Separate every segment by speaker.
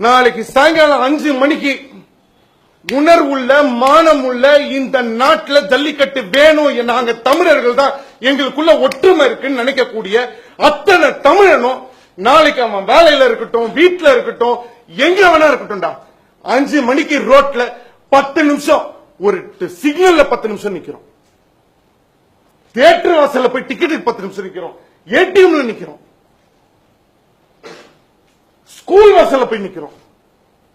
Speaker 1: நாளைக்கு சாயங்காலம் அஞ்சு மணிக்கு உணர்வுள்ள மானமுள்ள இந்த நாட்டில் ஜல்லிக்கட்டு வேணும் நாங்க தமிழர்கள் தான் எங்களுக்குள்ள ஒற்றுமை இருக்குன்னு நினைக்கக்கூடிய அத்தனை தமிழனும் நாளைக்கு அவன் வேலையில இருக்கட்டும் வீட்டுல இருக்கட்டும் எங்க வேணா இருக்கட்டும்டா. அஞ்சு மணிக்கு ரோட்ல பத்து நிமிஷம் ஒரு சிக்னல்ல பத்து நிமிஷம் நிக்கிறோம். தியேட்டர் வாசல்ல போய் டிக்கெட்டுக்கு பத்து நிமிஷம் நிக்கிறோம். ஏடிஎம்ல நிக்கிறோம். ஸ்கூல் வாசல்ல போய் நிக்கிறோம்.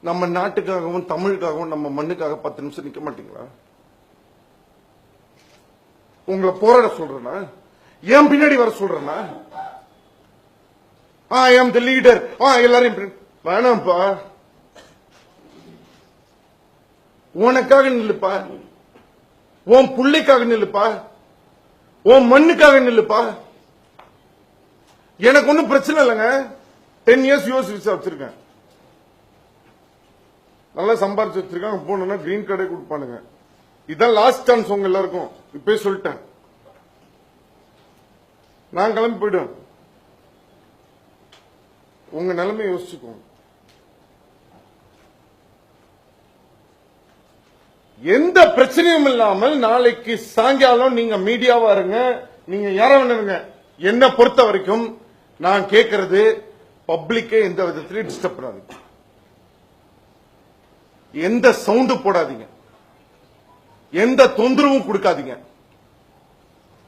Speaker 1: நம்ம நாட்டுக்காகவும் தமிழுக்காகவும் நம்ம மண்ணுக்காக பத்து நிமிஷம் நிக்க மாட்டீங்களா? உங்களை போராட சொல்றேனா? ஏன் பின்னாடி வர சொல்றேனா? ஆ எம் தி லீடர் ஆ எல்லாரையும் வேணாம்ப்பா. உனக்காக நில்லுப்பா. உன் பிள்ளைக்காக நில்லுப்பா. உன் மண்ணுக்காக நில்லுப்பா. எனக்கு ஒன்னும் பிரச்சனை இல்லைங்க. டென் இயர்ஸ் யூஎஸ் விசா வச்சிருக்கேன். நல்லா சம்பாரிச்சு வச்சிருக்காங்க போனோம்னா கிரீன் கார்டே கொடுப்பானுங்க. இதான் லாஸ்ட் சான்ஸ் உங்க எல்லாருக்கும். இப்பயே சொல்லிட்டேன். நான் கிளம்பி போயிடும் உங்க நிலைமை யோசிச்சுக்கோங்க. எந்த பிரச்சனையும் இல்லாமல் நாளைக்கு சாயங்காலம் நீங்க மீடியாவா இருங்க. நீங்க யார வேணுங்க? என்ன பொறுத்த வரைக்கும் நான் கேட்கறது பப்ளிக்கே எந்த விதத்திலையும் டிஸ்டர்ப் பண்ணாதீங்க. எந்த சவுண்டு போடாதீங்க. எந்த தொந்தரவும் கொடுக்காதீங்க.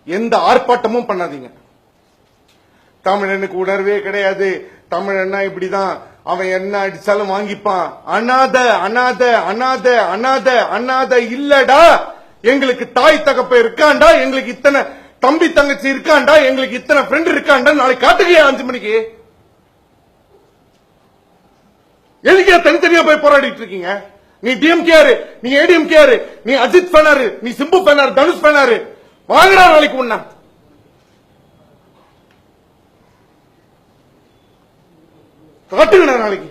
Speaker 1: எந்த ஆர்ப்பாட்டமும் பண்ணாதீங்க. தமிழனுக்கு உணர்வே கிடையாது. தமிழன்னா இப்படிதான்? அவன் என்ன அடிச்சாலும் வாங்கிப்பான். அனாத அனாத அனாத அனாத அனாத இல்லடா. எங்களுக்கு தாய் தகப்ப இருக்காண்டா? எங்களுக்கு இத்தனை தம்பி தங்கச்சி இருக்காண்டா? எங்களுக்கு இத்தனை ஃப்ரெண்ட் இருக்காண்டா நாளைக்கு காட்டுக்கையா அஞ்சு மணிக்கு எதுக்கே தனித்தனியா போய் போராடிட்டு இருக்கீங்க? நீ டிஎம்கேஆர் நீ ஏடிஎம்கேஆர் நீ அஜித் பேனாரு நீ சிம்பு பேனாரு தனுஷ் பேனாரு வாங்கடா நாளைக்கு முன்ன காட்டுங்கடா நாளைக்கு.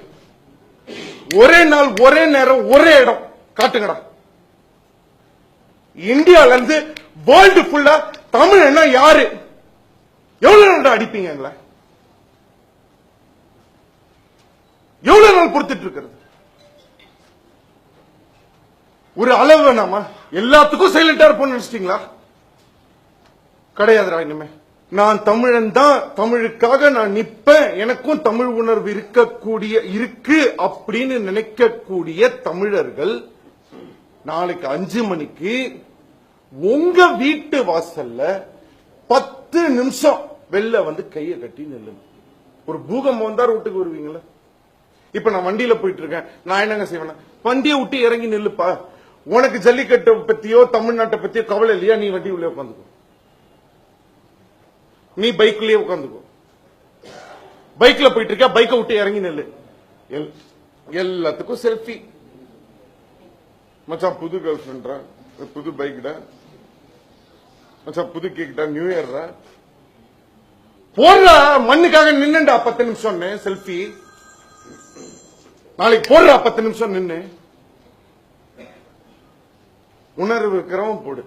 Speaker 1: ஒரே நாள் ஒரே நேரம் ஒரே இடம். காட்டுங்கடா. இந்தியால இருந்து வேர்ல்டு ஃபுல்லா தமிழ் என்ன யாரு? எவ்வளவு நாள் அடிப்பீங்க எங்களை எவ்வளவு நாள் பொறுத்துட்டு இருக்கிறது ஒரு அளவு வேணாமா? எல்லாத்துக்கும் சைலண்டா இருப்போம்னு நினைச்சிட்டீங்களா? கிடையாதுரா இனிமே. நான் தமிழன் தான் தமிழுக்காக நான் நிப்பேன் எனக்கும் தமிழ் உணர்வு இருக்கக்கூடிய இருக்கு அப்படின்னு நினைக்கக்கூடிய தமிழர்கள் நாளைக்கு அஞ்சு மணிக்கு உங்க வீட்டு வாசல்ல பத்து நிமிஷம் வெளில வந்து கையை கட்டி நில்லுங்க. ஒரு பூகம்பம் வந்தா வீட்டுக்கு வருவீங்களா? இப்ப நான் வண்டியில போயிட்டு இருக்கேன் நான் என்னங்க செய்வேன்? வண்டியை விட்டு இறங்கி நில்லுப்பா. உனக்கு ஜல்லிக்கட்டை பத்தியோ தமிழ்நாட்டை பத்தியோ கவலை இல்லையா? நீ வண்டி உள்ளே உட்காந்துக்கோ. நீ பைக்லயே உட்காந்துக்கோ. பைக்ல போயிட்டு இருக்கியா பைக்கை விட்டு இறங்கி நில்லு. எல்- எல்லாத்துக்கும் செல்ஃபி மச்சான் புது கேர்ள் ஃபிரெண்ட்ரா புது பைக்டா மச்சான் புது கேக்டா நியூ இயர்ரா போடுறா மண்ணுக்காக நின்னுடா பத்து நிமிஷம் செல்ஃபி நாளைக்கு போடுறா பத்து நிமிஷம் நின்னு. உணர்வு இருக்கிறவன் போடு.